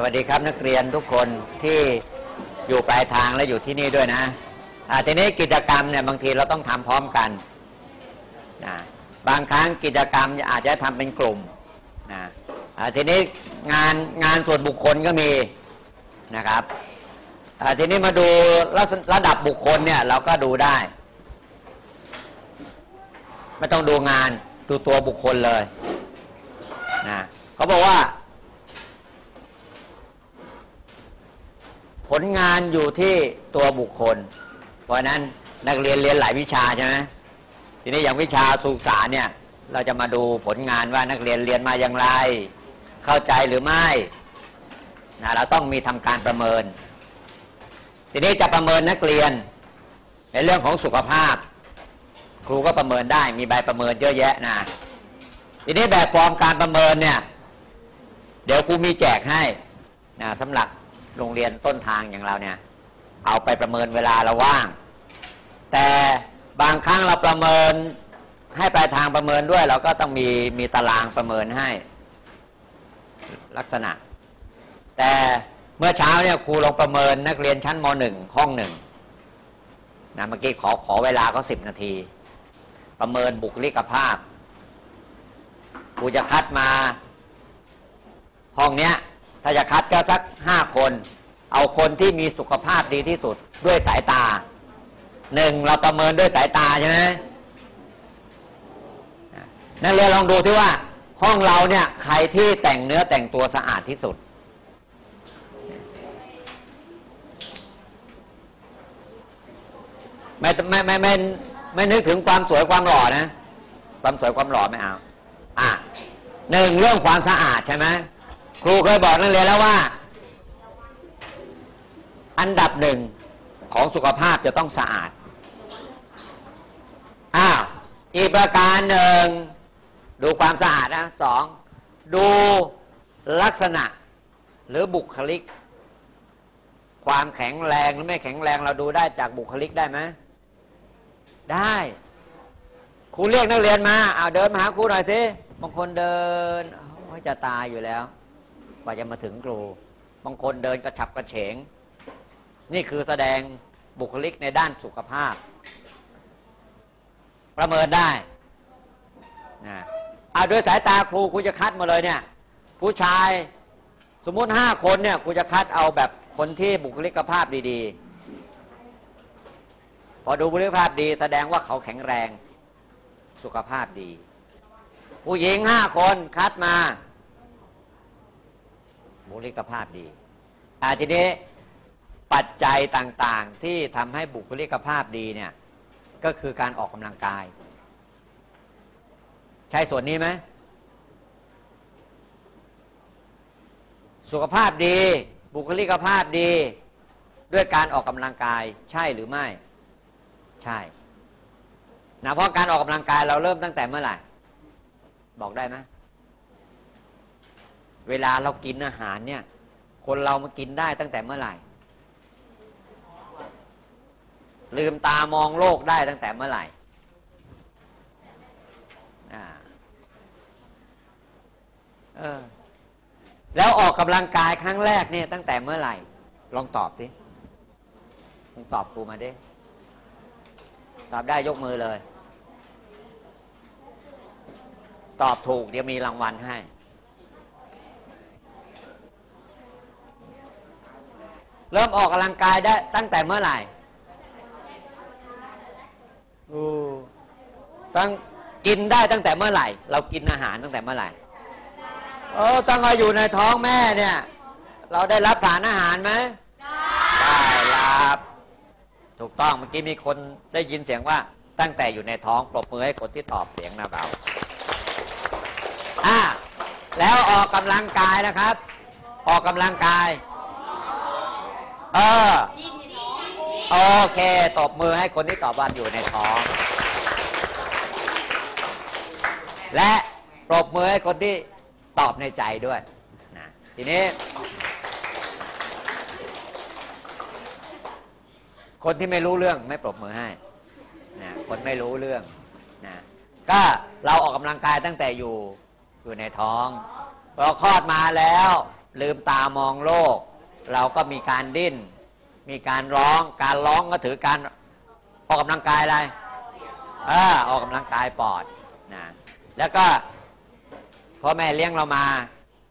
สวัสดีครับนักเรียนทุกคนที่อยู่ปลายทางและอยู่ที่นี่ด้วยนะอาทีนี้กิจกรรมเนี่ยบางทีเราต้องทำพร้อมกันนะบางครั้งกิจกรรมอาจจะทำเป็นกลุ่มนะทีนี้งานงานส่วนบุคคลก็มีนะครับทีนี้มาดูระระดับบุคคลเนี่ยเราก็ดูได้ ไม่ต้องดูงานดูตัวบุคคลเลยนะเขาบอกว่า ผลงานอยู่ที่ตัวบุคคล เพราะนั้นนักเรียนเรียนหลายวิชาใช่ไหมทีนี้อย่างวิชาสุขษาเนี่ยเราจะมาดูผลงานว่านักเรียนเรียนมาอย่างไร เข้าใจหรือไม่นะเราต้องมีทำการประเมิน ทีนี้จะประเมินนักเรียน ในเรื่องของสุขภาพ ครูก็ประเมินได้มีใบประเมินเยอะแยะนะทีนี้แบบฟอร์มการประเมินเนี่ยเดี๋ยวครูมีแจกให้นะสำหรับ โรงเรียนต้นทางอย่างเราเนี่ย เอาไปประเมินเวลาเราว่าง แต่บางครั้งเราประเมินให้ปลายทางประเมินด้วย เราก็ต้องมีมีตารางประเมินให้ลักษณะ แต่เมื่อเช้าเนี่ยครูลงประเมินนักเรียนชั้นม .1 ห้องหนึ่งนะเมื่อกี้ขอขอเวลาเขาสิบนาที ประเมินบุคลิกภาพครูจะคัดมา ห้องเนี้ย ถ้าจะคัดก็สักห้าคน เอาคนที่มีสุขภาพดีที่สุดด้วยสายตาหนึ่งเราประเมินด้วยสายตาใช่ไหมนักเรียนลองดูที่ว่า ห้องเราเนี่ยใครที่แต่งเนื้อแต่งตัวสะอาดที่สุด ไม่ไม่ไม่ไม่ไม่นึกถึงความสวยความหล่อนะ ความสวยความหล่อไม่เอา อะหนึ่งเรื่องความสะอาดใช่ไหม ครูเคยบอกนักเรียนแล้วว่า อันดับหนึ่งของสุขภาพจะต้องสะอาดอ้าวอีกประการหนึ่งดูความสะอาดนะสองดูลักษณะหรือบุคลิก ความแข็งแรงหรือไม่แข็งแรงเราดูได้จากบุคลิกได้ไหมได้ครูเรียกนักเรียนมาเอาเดินมาหาครูหน่อยสิบางคนเดินจะตายอยู่แล้ว ว่าจะมาถึงครู บางคนเดินกระฉับกระเฉง นี่คือแสดงบุคลิกในด้านสุขภาพ ประเมินได้นะเอาด้วยสายตาครูครูจะคัดมาเลยเนี่ย ผู้ชายสมมุติห้าคนเนี่ยครูจะคัดเอาแบบคนที่บุคลิกภาพดีๆ พอดูบุคลิกภาพดี แสดงว่าเขาแข็งแรงสุขภาพดี ผู้หญิงห้าคนคัดมา บุคลิกภาพดีอาทีนี้ปัจจัยต่างๆ ที่ทำให้บุคลิกภาพดีเนี่ยก็คือการออกกำลังกาย ใช่ส่วนนี้ไหมสุขภาพดี บุคลิกภาพดี ด้วยการออกกำลังกายใช่หรือไม่ ใช่นะเพราะการออกกำลังกายเราเริ่มตั้งแต่เมื่อไหร่ บอกได้ไหม เวลาเรากินอาหารเนี่ย คนเรามากินได้ตั้งแต่เมื่อไหร่ ลืมตามองโลกได้ตั้งแต่เมื่อไหร่เออแล้วออกกำลังกายครั้งแรกเนี่ยตั้งแต่เมื่อไหร่ ลองตอบสิลองตอบครูมาดิตอบได้ยกมือเลย ตอบถูกเดี๋ยวมีรางวัลให้ เริ่มออกกำลังกายได้ตั้งแต่เมื่อไหร่อ้ตั้งกินได้ตั้งแต่เมื่อไหร่ เรากินอาหารตั้งแต่เมื่อไหร่เออตั้งแต่อยู่ในท้องแม่เนี่ย เราได้รับสารอาหารไหมได้รับ ถูกต้องเมื่อกี้มีคนได้ยินเสียงว่า ตั้งแต่อยู่ในท้องปรบมือให้คนที่ตอบเสียงนะเราอ่าแล้วออกกำลังกายนะครับ ออกกำลังกาย เออโอเคตบมือให้คนที่ตอบว่าอยู่ในท้อง และปรบมือให้คนที่ตอบในใจด้วยนะทีนี้ คนที่ไม่รู้เรื่องไม่ปรบมือให้นะคนไม่รู้เรื่องนะก็เราออกกำลังกายตั้งแต่อยู่อยู่ในท้องพอคลอดมาแล้ว ลืมตามองโลก เราก็มีการดิ้น มีการร้อง การร้องก็ถือการออกกำลังกายอะไรเออออกกำลังกายปอดนะแล้วก็พ่อแม่เลี้ยงเรามา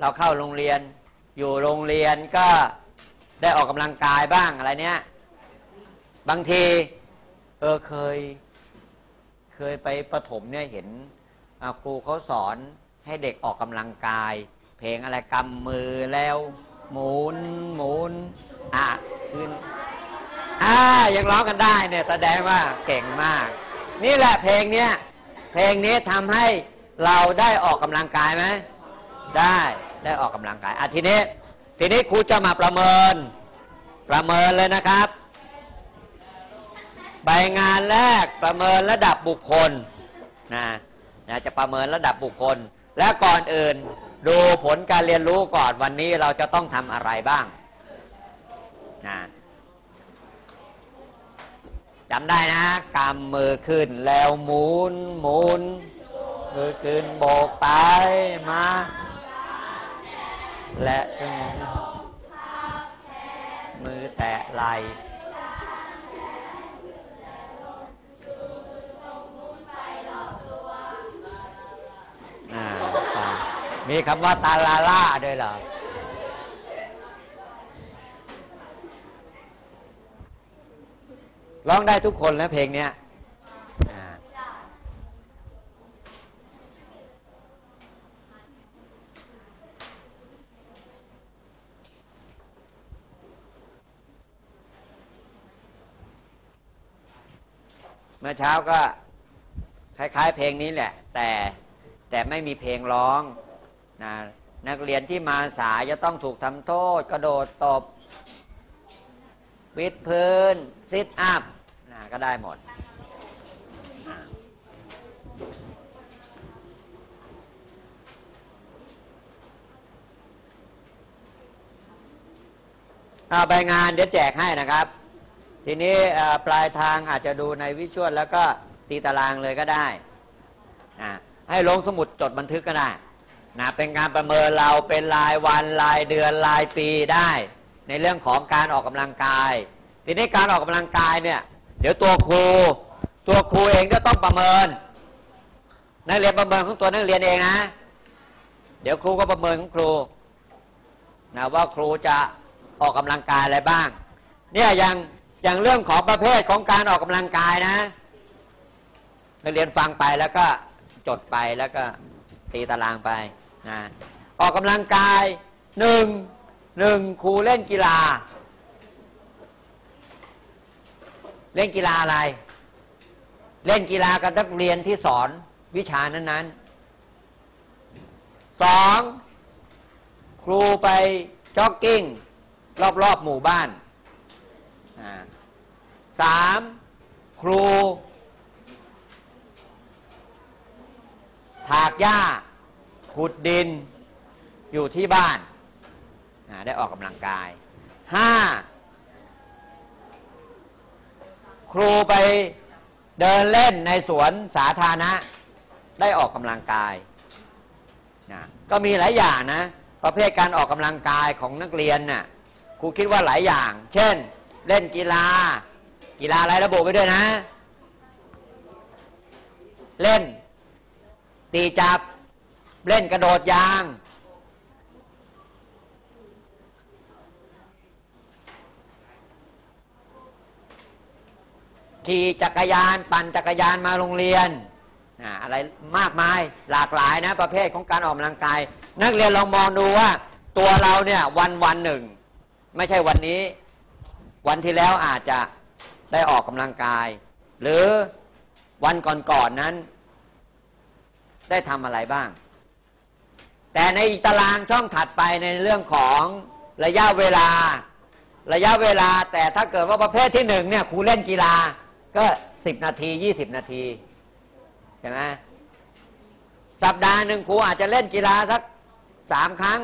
เราเข้าโรงเรียน อยู่โรงเรียนก็ได้ออกกำลังกายบ้างอะไรเนี้ยบางทีเออเคยเคยไปประถมเนี่ยเห็นครูเขาสอนให้เด็กออกกำลังกาย เพลงอะไรกำมือแล้ว หมุนหมุนอะขึ้นอ่ายังร้องกันได้เนี่ยแสดงว่าเก่งมาก นี่แหละเพลงเนี้ยเพลงนี้ทำให้เราได้ออกกำลังกายไหมได้ได้ออกกำลังกายอะทีนี้ทีนี้ครูจะมาประเมิน ประเมินเลยนะครับ ใบงานแรกประเมินระดับบุคคลนะนะจะประเมินระดับบุคคล และก่อนอื่น ดูผลการเรียนรู้ก่อนวันนี้เราจะต้องทำอะไรบ้างนะจำได้นะกำมือขึ้นแล้วหมุนหมุนมือขึ้นโบกไปมา และมือแตะไหล มีคำว่าตาลาล่าด้วยเหรอร้องได้ทุกคนแล้วเพลงเนี้ยเมื่อเช้าก็คล้าย ๆ เพลงนี้แหละ แต่แต่ไม่มีเพลงร้อง นะนักเรียนที่มาสายจะต้องถูกทำโทษ กระโดดตบ วิดพื้น ซิทอัพนะก็ได้หมด เอาใบงานเดี๋ยวแจกให้นะครับ ทีนี้ปลายทางอาจจะดูในวิชวลแล้วก็ตีตารางเลยก็ได้ ให้ลงสมุดจดบันทึกก็ได้ นะเป็นการประเมินเราเป็นรายวันรายเดือนรายปีได้ ในเรื่องของการออกกำลังกาย ทีนี้การออกกำลังกายเนี่ยเดี๋ยวตัวครู ตัวครูเองก็ต้องประเมิน นักเรียนประเมินของตัวนักเรียนเองนะ เดี๋ยวครูก็ประเมินของครูนะว่าครูจะออกกำลังกายอะไรบ้าง เนี่ยอย่างอย่างเรื่องของประเภทของการออกกำลังกายนะนักเรียนฟังไปแล้วก็จดไปแล้วก็ตีตารางไป นะออกกำลังกายหนึ่งหนึ่งครูเล่นกีฬา เล่นกีฬาอะไร เล่นกีฬากับนักเรียนที่สอนวิชานั้นๆสองครูไปจ็อกกิ้ง รอบๆหมู่บ้านสามครู ถากหญ้า ขุดดินอยู่ที่บ้านได้ออกกำลังกายห้าครูไปเดินเล่นในสวนสาธารณะ ได้ออกกำลังกายนะก็มีหลายอย่างนะ ประเภทการออกกำลังกายของนักเรียนน่ะครูคิดว่าหลายอย่าง เช่น เล่นกีฬา กีฬาอะไรระบุไว้ด้วยนะ เล่น ตีจับ เล่นกระโดดยาง ขี่จักรยานปั่นจักรยานมาโรงเรียนอ่าอะไรมากมายหลากหลายนะประเภทของการออกกำลังกาย นักเรียนลองมองดูว่า ตัวเราเนี่ยวันวันหนึ่ง ไม่ใช่วันนี้ วันที่แล้วอาจจะได้ออกกำลังกาย หรือวันก่อนๆนนั้น ได้ทำอะไรบ้าง แต่ในอีกตารางช่องถัดไปในเรื่องของระยะเวลา ระยะเวลา แต่ถ้าเกิดว่าประเภทที่หนึ่งเนี่ยครูเล่นกีฬาก็ 10 นาที 20 นาทีใช่ไหมสัปดาห์หนึ่งครูอาจจะเล่นกีฬาสักสามครั้ง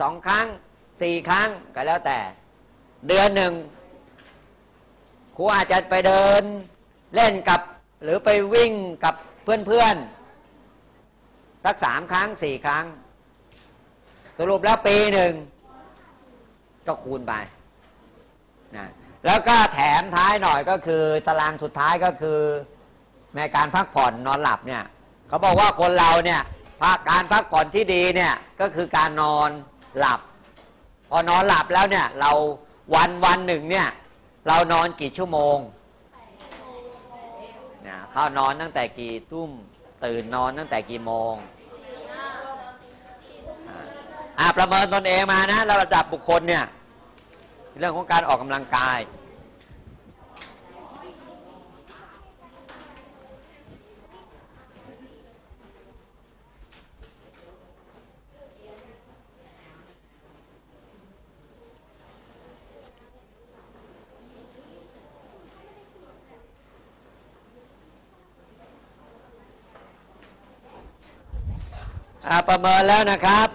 สองครั้งสี่ครั้งก็แล้วแต่ เดือนหนึ่งครูอาจจะไปเดินเล่นกับหรือไปวิ่งกับเพื่อนๆ สักสามครั้งสี่ครั้ง สรุปแล้วปีหนึ่งก็คูณไปนะแล้วก็แถมท้ายหน่อยก็คือ ตารางสุดท้ายก็คือในการพักผ่อนนอนหลับเนี่ยเขาบอกว่าคนเราเนี่ยาการพักผ่อนที่ดีเนี่ยก็คือการนอนหลับ พอนอนหลับแล้วเนี่ยเราวันวันหนึ่งเนี่ยเรานอนกี่ชั่วโมงเนี่ยเข้านอนตั้งแต่กี่ทุ่ม ตื่นนอนตั้งแต่กี่โมงอ่าประเมินตนเองมานะระดับบุคคลเนี่ยเรื่องของการออกกำลังกาย อ่าประเมินแล้วนะครับ